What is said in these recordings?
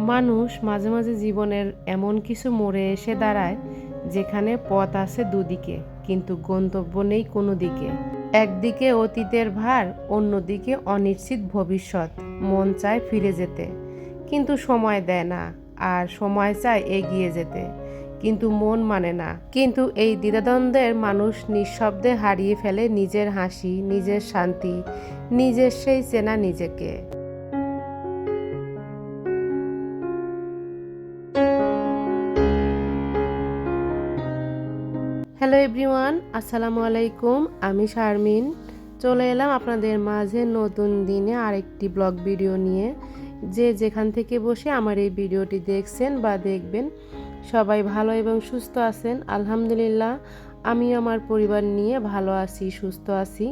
মানুষ মাঝে মাঝে জীবনের এমন কিছু মোড়ে এসে দাঁড়ায় যেখানে পথ আছে দুদিকে, কিন্তু গন্তব্য নেই কোনো দিকে। একদিকে অতীতের ভার, অন্যদিকে অনিশ্চিত ভবিষ্যৎ, মন চায় ফিরে যেতে। কিন্তু সময় দেয় না, আর সময় চায় এগিয়ে যেতে। কিন্তু মন মানে না। কিন্তু এই দ্বিধাদ্বন্দ্বের মানুষ নিঃশব্দে হারিয়ে ফেলে নিজের হাসি, নিজের শান্তি, নিজের সেই চেনা নিজেকে। এভরিওয়ান, আসসালামু আলাইকুম। আমি শারমিন। চলে এলাম আপনাদের মাঝে নতুন দিনে আরেকটি ব্লগ ভিডিও নিয়ে। যে যেখান থেকে বসে আমার এই ভিডিওটি দেখছেন বা দেখবেন, সবাই ভালো এবং সুস্থ আছেন, আলহামদুলিল্লাহ। আমি আমার পরিবার নিয়ে ভালো আছি, সুস্থ আছি।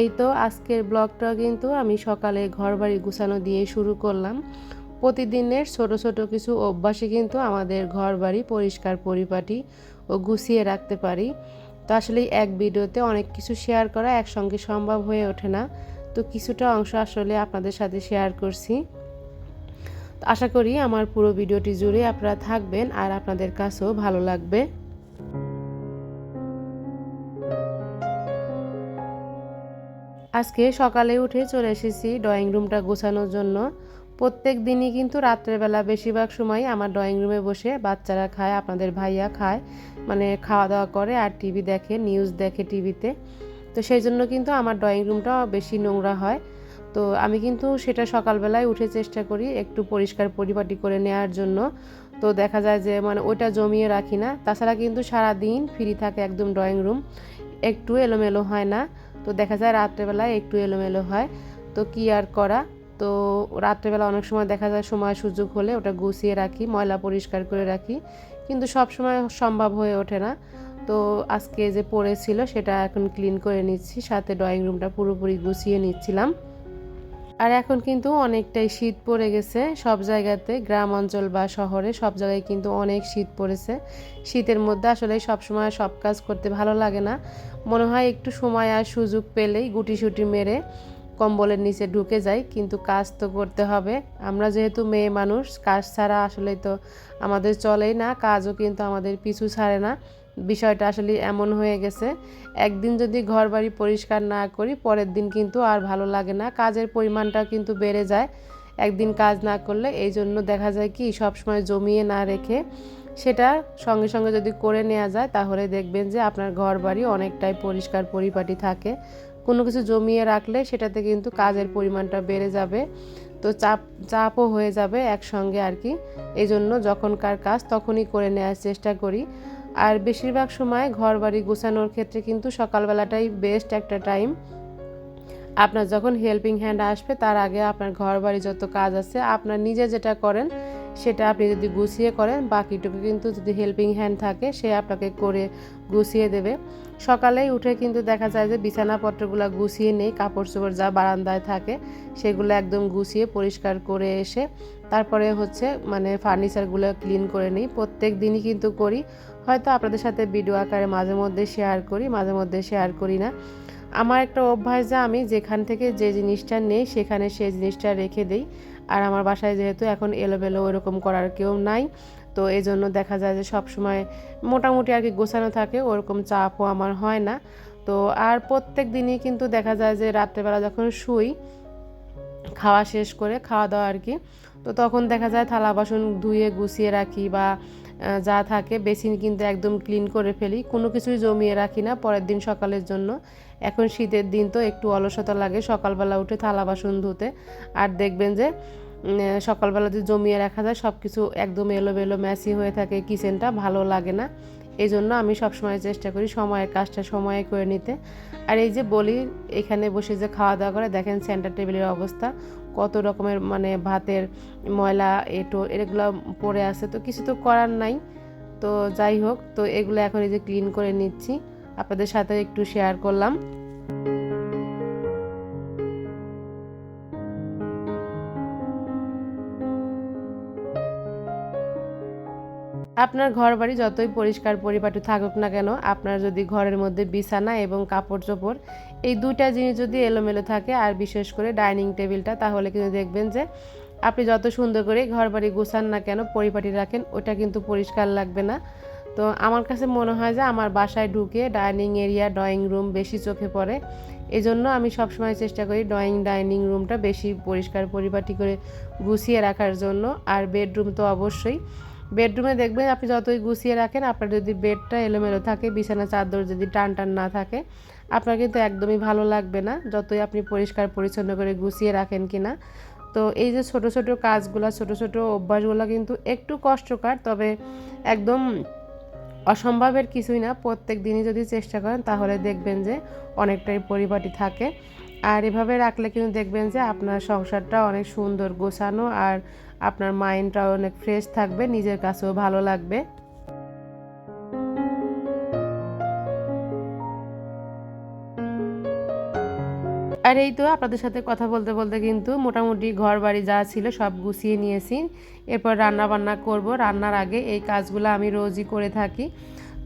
এই তো আজকের ব্লগটা কিন্তু আমি সকালে ঘর বাড়ি গুছানো দিয়ে শুরু করলাম। প্রতিদিনের ছোট ছোট কিছু অভ্যাসে কিন্তু আমাদের ঘর বাড়ি পরিষ্কার, পরিপাটি ও গুছিয়ে রাখতে পারি। তো আসলে এক ভিডিওতে অনেক কিছু শেয়ার করা একসঙ্গে সম্ভব হয়ে ওঠে না। তো কিছুটা অংশ আসলে আপনাদের সাথে শেয়ার করছি। আশা করি আমার পুরো ভিডিওটি জুড়ে আপনারা থাকবেন আর আপনাদের কাছেও ভালো লাগবে। আজকে সকালে উঠে চলে এসেছি ড্রয়িং রুমটা গোছানোর জন্য। প্রত্যেক দিনই কিন্তু রাত্রেবেলা বেশিরভাগ সময় আমার ড্রয়িং রুমে বসে বাচ্চারা খায়, আপনাদের ভাইয়া খায়। মানে খাওয়া দাওয়া করে আর টিভি দেখে নিউজ দেখে টিভিতে তো। সেই জন্য কিন্তু আমার ড্রয়িং রুমটা বেশি নোংরা হয়। তো আমি কিন্তু সেটা সকালবেলায় উঠে চেষ্টা করি একটু পরিষ্কার পরিপাটি করে নেওয়ার জন্য। তো দেখা যায় যে মানে ওইটা জমিয়ে রাখি না। তাছাড়া কিন্তু সারা দিন ফ্রি থাকে একদম ড্রয়িং রুম একটু এলোমেলো হয় না। তো দেখা যায় রাত্রেবেলায় একটু এলোমেলো হয়। তো কি আর করা? তো রাত্রেবেলা অনেক সময় দেখা যায় সময় সুযোগ হলে ওটা গুছিয়ে রাখি, ময়লা পরিষ্কার করে রাখি। কিন্তু সব সময় সম্ভব হয়ে ওঠে না। তো আজকে যে পড়েছিল সেটা এখন ক্লিন করে নিচ্ছি, সাথে ড্রয়িং রুমটা পুরোপুরি গুছিয়ে নিচ্ছিলাম। আর এখন কিন্তু অনেকটাই শীত পড়ে গেছে, সব জায়গাতে, গ্রাম অঞ্চল বা শহরে সব জায়গায় কিন্তু অনেক শীত পড়েছে। শীতের মধ্যে আসলে সব সময় সব কাজ করতে ভালো লাগে না। মনে হয় একটু সময় আর সুযোগ পেলেই গুটি সুটি মেরে কম্বলের নিচে ঢুকে যাই, কিন্তু কাজ তো করতে হবে। আমরা যেহেতু মেয়ে মানুষ, কাজ ছাড়া আসলে তো আমাদের চলেই না, কাজও কিন্তু আমাদের পিছু ছাড়ে না। বিষয়টা আসলে এমন হয়ে গেছে, একদিন যদি ঘর বাড়ি পরিষ্কার না করি, পরের দিন কিন্তু আর ভালো লাগে না, কাজের পরিমাণটা কিন্তু বেড়ে যায়। একদিন কাজ না করলে এই জন্য দেখা যায় কি সব সময় জমিয়ে না রেখে সেটা সঙ্গে সঙ্গে যদি করে নেওয়া যায়, তাহলে দেখবেন যে আপনার ঘর বাড়ি অনেকটাই পরিষ্কার পরিপাটি থাকে। কোনো কিছু জমিয়ে রাখলে সেটাতে কিন্তু কাজের পরিমাণটা বেড়ে যাবে। তো চাপ, চাপও হয়ে যাবে একসঙ্গে আর কি। এই জন্য যখনকার কাজ তখনই করে নেওয়ার চেষ্টা করি। আর বেশিরভাগ সময় ঘর বাড়ি গোছানোর ক্ষেত্রে কিন্তু সকালবেলাটাই বেস্ট একটা টাইম আপনার যখন হেল্পিং হ্যান্ড আসবে, তার আগে আপনার ঘর বাড়ি যত কাজ আছে, আপনার নিজে যেটা করেন সেটা আপনি যদি গুছিয়ে করেন, বাকিটুকু কিন্তু যদি হেল্পিং হ্যান্ড থাকে, সে আপনাকে করে গুছিয়ে দেবে। সকালেই উঠে কিন্তু দেখা যায় যে বিছানাপত্রগুলো গুছিয়ে নেই কাপড় চোপড় যা বারান্দায় থাকে, সেগুলো একদম গুছিয়ে পরিষ্কার করে এসে তারপরে হচ্ছে মানে ফার্নিচারগুলো ক্লিন করে নিই। প্রত্যেক দিনই কিন্তু করি। হয়তো আপনাদের সাথে ভিডিও আকারে মাঝে মধ্যে শেয়ার করি, মাঝে মধ্যে শেয়ার করি না। আমার একটা অভ্যাস যে আমি যেখান থেকে যে জিনিসটা নেই, সেখানে সেই জিনিসটা রেখে দিই। আর আমার বাসায় যেহেতু এখন এলোমেলো ওরকম করার কেউ নাই, তো এই জন্য দেখা যায় যে সব সময় মোটামুটি আর কি গোছানো থাকে, ওরকম চাপও আমার হয় না। তো আর প্রত্যেক দিনই কিন্তু দেখা যায় যে রাত্রেবেলা যখন শুই, খাওয়া শেষ করে খাওয়া দাওয়া আর কি, তো তখন দেখা যায় থালা বাসন ধুয়ে গুছিয়ে রাখি বা যা থাকে বেসিন কিন্তু একদম ক্লিন করে ফেলি, কোনো কিছুই জমিয়ে রাখি না পরের দিন সকালের জন্য। এখন শীতের দিন তো একটু অলসতা লাগে, সকালবেলা উঠে থালা বাসন ধুতে। আর দেখবেন যে সকালবেলা যদি জমিয়ে রাখা যায় সব কিছু একদম এলোমেলো ম্যাসি হয়ে থাকে, কিচেনটা ভালো লাগে না। এই জন্য আমি সবসময় চেষ্টা করি সময়ের কাজটা সময়ে করে নিতে। আর এই যে বলি, এখানে বসে যে খাওয়া দাওয়া করে, দেখেন সেন্টার টেবিলের অবস্থা, কত রকমের মানে ভাতের ময়লা, এটো, এগুলো পড়ে আছে। তো কিছু তো করার নাই। তো যাই হোক, তো এগুলো এখন এই যে ক্লিন করে নিচ্ছি। আপনাদের সাথে একটু শেয়ার করলাম। আপনার ঘর বাড়ি যতই পরিষ্কার পরিপাটি থাকুক না কেন, আপনার যদি ঘরের মধ্যে বিছানা এবং কাপড় চোপড় এই দুইটা জিনিস যদি এলোমেলো থাকে, আর বিশেষ করে ডাইনিং টেবিলটা, তাহলে কিন্তু দেখবেন যে আপনি যত সুন্দর করে ঘর বাড়ি গুছান না কেন, পরিপাটি রাখেন, ওটা কিন্তু পরিষ্কার লাগবে না। তো আমার কাছে মনে হয় যে আমার বাসায় ঢুকে ডাইনিং এরিয়া, ড্রয়িং রুম বেশি চোখে পড়ে। এই জন্য আমি সবসময় চেষ্টা করি ড্রয়িং, ডাইনিং রুমটা বেশি পরিষ্কার পরিপাটি করে গুছিয়ে রাখার জন্য। আর বেডরুম তো অবশ্যই। বেডরুমে দেখবেন আপনি যতই গুছিয়ে রাখেন, আপনার যদি বেডটা এলোমেলো থাকে, বিছানা, চাদর যদি টান টান না থাকে, আপনার কিন্তু একদমই ভালো লাগবে না, যতই আপনি পরিষ্কার পরিচ্ছন্ন করে গুছিয়ে রাখেন কি না তো এই যে ছোট ছোট কাজগুলো, ছোট ছোট অভ্যাসগুলো কিন্তু একটু কষ্টকর, তবে একদম অসম্ভবের কিছুই না, প্রত্যেক দিনই যদি চেষ্টা করেন তাহলে দেখবেন যে অনেকটাই পরিপাটি থাকে। আর এভাবে রাখলে কিন্তু দেখবেন যে আপনার সংসারটা অনেক সুন্দর গোছানো আর আপনার মাইন্ডটাও অনেক ফ্রেশ থাকবে, নিজের কাছেও ভালো লাগবে। আর এই তো আপনাদের সাথে কথা বলতে বলতে কিন্তু মোটামুটি ঘর বাড়ি যা ছিল সব গুছিয়ে নিয়েছি। এরপর রান্না বান্না করব। রান্নার আগে এই কাজগুলো আমি রোজই করে থাকি।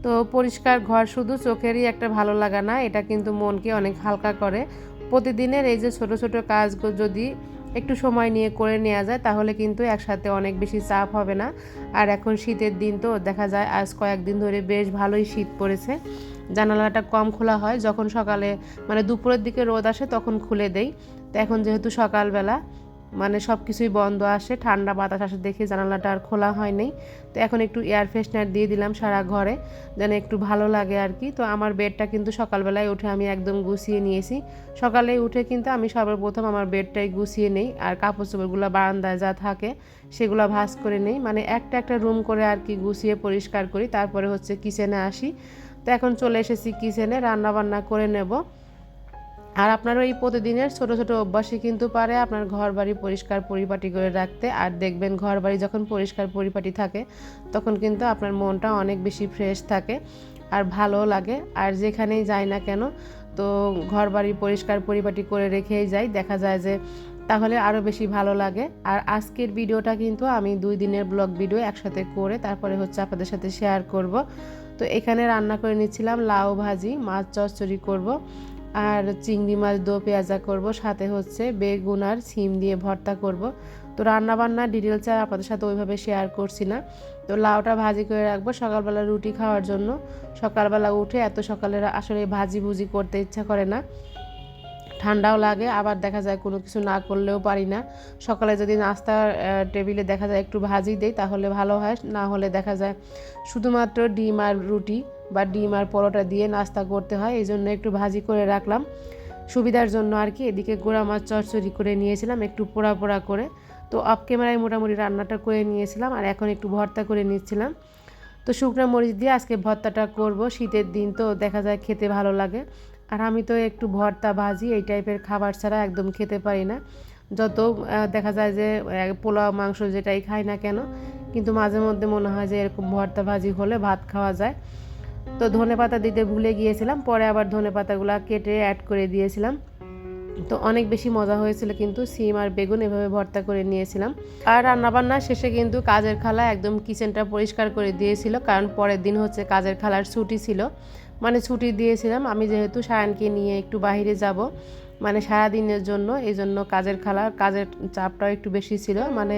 তো পরিষ্কার ঘর শুধু চোখেরই একটা ভালো লাগা না, এটা কিন্তু মনকে অনেক হালকা করে। প্রতিদিনের এই যে ছোট ছোট কাজগুলো যদি একটু সময় নিয়ে করে নেওয়া যায়, তাহলে কিন্তু একসাথে অনেক বেশি চাপ হবে না। আর এখন শীতের দিন তো দেখা যায়, আজ কয়েকদিন ধরে বেশ ভালোই শীত পড়েছে। জানালাটা কম খোলা হয়, যখন সকালে মানে দুপুরের দিকে রোদ আসে তখন খুলে দেই। তো এখন যেহেতু সকালবেলা মানে সব কিছুই বন্ধ আসে, ঠান্ডা বাতাস আসে দেখে জানালাটা আর খোলা হয়নি তো এখন একটু এয়ার ফ্রেশনার দিয়ে দিলাম সারা ঘরে, যেন একটু ভালো লাগে আর কি। তো আমার বেডটা কিন্তু সকালবেলায় উঠে আমি একদম গুছিয়ে নিয়েছি। সকালে উঠে কিন্তু আমি সর্বপ্রথম আমার বেডটাই গুছিয়ে নেই, আর কাপড় চোপড়গুলো বারান্দায় যা থাকে সেগুলো ভাস করে নেই। মানে একটা একটা রুম করে আর কি গুছিয়ে পরিষ্কার করি। তারপরে হচ্ছে কিচেনে আসি। তো এখন চলে এসেছি কিচেনে রান্না বান্না করে নেব। আর আপনার এই প্রতিদিনের ছোট ছোট অভ্যাসই কিন্তু পারে আপনার ঘর বাড়ি পরিষ্কার পরিপাটি করে রাখতে। আর দেখবেন ঘর বাড়ি যখন পরিষ্কার পরিপাটি থাকে, তখন কিন্তু আপনার মনটা অনেক বেশি ফ্রেশ থাকে আর ভালো লাগে। আর যেখানেই যাই না কেন, তো ঘর বাড়ি পরিষ্কার পরিপাটি করে রেখেই যাই, দেখা যায় যে তাহলে আরও বেশি ভালো লাগে। আর আজকের ভিডিওটা কিন্তু আমি দুই দিনের ব্লগ ভিডিও একসাথে করে তারপরে হচ্ছে আপনাদের সাথে শেয়ার করব। তো এখানে রান্না করে নিচ্ছিলাম লাউ ভাজি, মাছ চচ্চড়ি করব, আর চিংড়ি মাছ, দো পেঁয়াজা করব, সাথে হচ্ছে বেগুন আর সিম দিয়ে ভর্তা করব। তো রান্না বান্না ডিটেলস আর আপনাদের সাথে ওইভাবে শেয়ার করছি না। তো লাউটা ভাজি করে রাখব সকালবেলা রুটি খাওয়ার জন্য। সকালবেলা উঠে এত সকালে আসলে ভাজি ভুজি করতে ইচ্ছা করে না। ঠান্ডাও লাগে, আবার দেখা যায় কোনো কিছু না করলেও পারি না। সকালে যদি নাস্তা টেবিলে দেখা যায় একটু ভাজি দেই, তাহলে ভালো হয়। না হলে দেখা যায় শুধুমাত্র ডিম আর রুটি বা ডিম আর পরোটা দিয়ে নাস্তা করতে হয়, এই জন্য একটু ভাজি করে রাখলাম। সুবিধার জন্য আর কি, এদিকে গোড়া মাছ চরচড়ি করে নিয়েছিলাম, একটু পোড়া পোড়া করে। তো অফ ক্যামেরায় মোটামুটি রান্নাটা করে নিয়েছিলাম, আর এখন একটু ভর্তা করে নিচ্ছিলাম। তো শুকনো মরিচ দিয়ে আজকে ভর্তাটা করব, শীতের দিন তো দেখা যায় খেতে ভালো লাগে। আর আমি তো একটু ভর্তা ভাজি, এই টাইপের খাবার ছাড়া একদম খেতে পারি না। যত দেখা যায় যে পোলাও, মাংস যেটাই খাই না কেন, কিন্তু মাঝে মধ্যে মনে হয় যে, এরকম ভর্তা ভাজি হলে ভাত খাওয়া যায়। তো ধনে পাতা দিতে ভুলে গিয়েছিলাম, পরে আবার ধনে পাতাগুলো কেটে অ্যাড করে দিয়েছিলাম। তো অনেক বেশি মজা হয়েছিল, কিন্তু সিম আর বেগুন এভাবে ভর্তা করে নিয়েছিলাম। আর রান্নাবান্না শেষে কিন্তু কাজের খালা একদম কিচেনটা পরিষ্কার করে দিয়েছিল, কারণ পরের দিন হচ্ছে কাজের খালার ছুটি ছিল। মানে ছুটি দিয়েছিলাম। আমি যেহেতু সায়ানকে নিয়ে একটু বাহিরে যাব মানে সারাদিনের জন্য এই জন্য কাজের খালা, কাজের চাপটাও একটু বেশি ছিল। মানে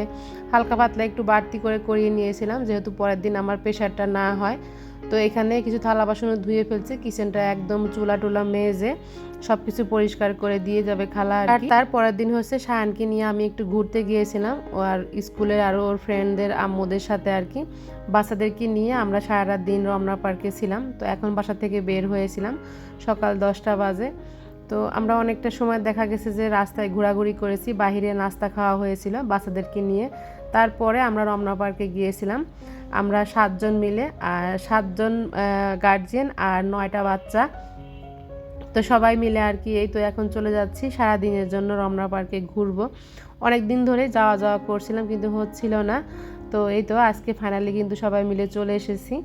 হালকা পাতলা একটু বাড়তি করে করিয়ে নিয়েছিলাম, যেহেতু পরের দিন আমার প্রেশারটা না হয়। তো এখানে কিছু থালা বাসনও ধুয়ে ফেলছে, কিচেনটা একদম চুলা টুলা মেজে সব কিছু পরিষ্কার করে দিয়ে যাবে খালা আর তার পরের দিন হচ্ছে সায়ানকে নিয়ে আমি একটু ঘুরতে গিয়েছিলাম। ও আর স্কুলের আরও ওর ফ্রেন্ডদের আম্মুদের সাথে আর কি। বাচ্চাদেরকে নিয়ে আমরা সারা রাত দিন রমনা পার্কে ছিলাম। তো এখন বাসা থেকে বের হয়েছিলাম সকাল দশটা বাজে। তো আমরা অনেকটা সময় দেখা গেছে যে রাস্তায় ঘোরাঘুরি করেছি বাহিরে নাস্তা খাওয়া হয়েছিল বাচ্চাদেরকে নিয়ে। তারপরে আমরা রমনা পার্কে গিয়েছিলাম। আমরা সাতজন মিলে আর সাতজন গার্জিয়ান আর নয়টা বাচ্চা তো সবাই মিলে আর কি এই তো এখন চলে যাচ্ছি সারা দিনের জন্য রমনা পার্কে ঘুরবো। অনেক দিন ধরে যাওয়া যাওয়া করছিলাম কিন্তু হচ্ছিল না। তো এই তো আজকে ফাইনালি কিন্তু সবাই মিলে চলে এসেছি।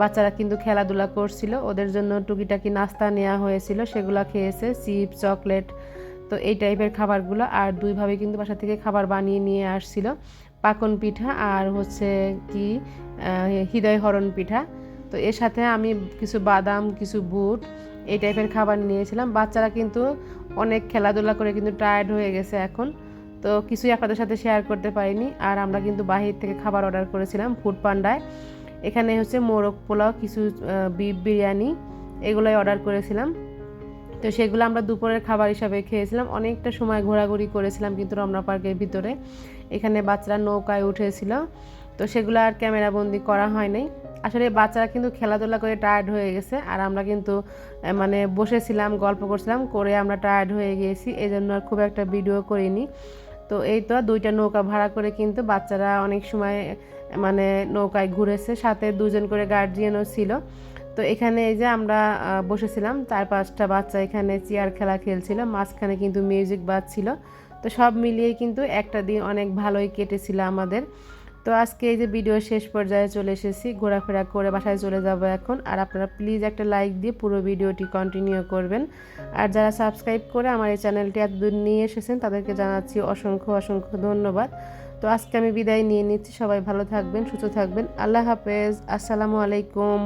বাচ্চারা কিন্তু খেলাধুলা করছিল, ওদের জন্য টুকিটাকি নাস্তা নেওয়া হয়েছিল, সেগুলো খেয়েছে, চিপস, চকলেট, তো এই টাইপের খাবারগুলো। আর দুইভাবে কিন্তু বাসা থেকে খাবার বানিয়ে নিয়ে আসছিল, পাকন পিঠা আর হচ্ছে কি হৃদয় হরণ পিঠা। তো এর সাথে আমি কিছু বাদাম, কিছু বুট এই টাইপের খাবার নিয়েছিলাম। বাচ্চারা কিন্তু অনেক খেলাধুলা করে কিন্তু টায়ার্ড হয়ে গেছে এখন। তো কিছুই আপনাদের সাথে শেয়ার করতে পারিনি। আর আমরা কিন্তু বাহির থেকে খাবার অর্ডার করেছিলাম ফুড পান্ডায় এখানে হচ্ছে মোরগ পোলাও, কিছু বিফ বিরিয়ানি এগুলোই অর্ডার করেছিলাম। তো সেগুলো আমরা দুপুরের খাবার হিসাবে খেয়েছিলাম। অনেকটা সময় ঘোরাঘুরি করেছিলাম কিন্তু রমনা পার্কের ভিতরে। এখানে বাচ্চারা নৌকায় উঠেছিল। তো সেগুলো আর ক্যামেরা বন্দি করা হয়নি আসলে বাচ্চারা কিন্তু খেলাধুলা করে টায়ার্ড হয়ে গেছে। আর আমরা কিন্তু মানে বসেছিলাম, গল্প করছিলাম, করে আমরা টায়ার্ড হয়ে গিয়েছি। এই জন্য আর খুব একটা ভিডিও করিনি। তো এই তো দুইটা নৌকা ভাড়া করে কিন্তু বাচ্চারা অনেক সময় মানে নৌকায় ঘুরেছে। সাথে দুজন করে গার্জিয়ানও ছিল। তো এখানে এই যে আমরা বসেছিলাম। চার পাঁচটা বাচ্চা এখানে চেয়ার খেলা খেলছিল। মাঝখানে কিন্তু মিউজিক বাজছিল। তো সব মিলিয়ে কিন্তু একটা দিন অনেক ভালোই কেটেছিল আমাদের। তো আজকে এই যে ভিডিও শেষ পর্যায়ে চলে এসেছি, ঘোরাফেরা করে বাসায় চলে যাব এখন। আর আপনারা প্লিজ একটা লাইক দিয়ে পুরো ভিডিওটি কন্টিনিউ করবেন। আর যারা সাবস্ক্রাইব করে আমার এই চ্যানেলটি এতদূর নিয়ে এসেছেন, তাদেরকে জানাচ্ছি অসংখ্য অসংখ্য ধন্যবাদ। তো আজকে আমি বিদায় নিয়ে নিচ্ছি। সবাই ভালো থাকবেন, সুস্থ থাকবেন। আল্লাহ হাফেজ। আসসালামু আলাইকুম।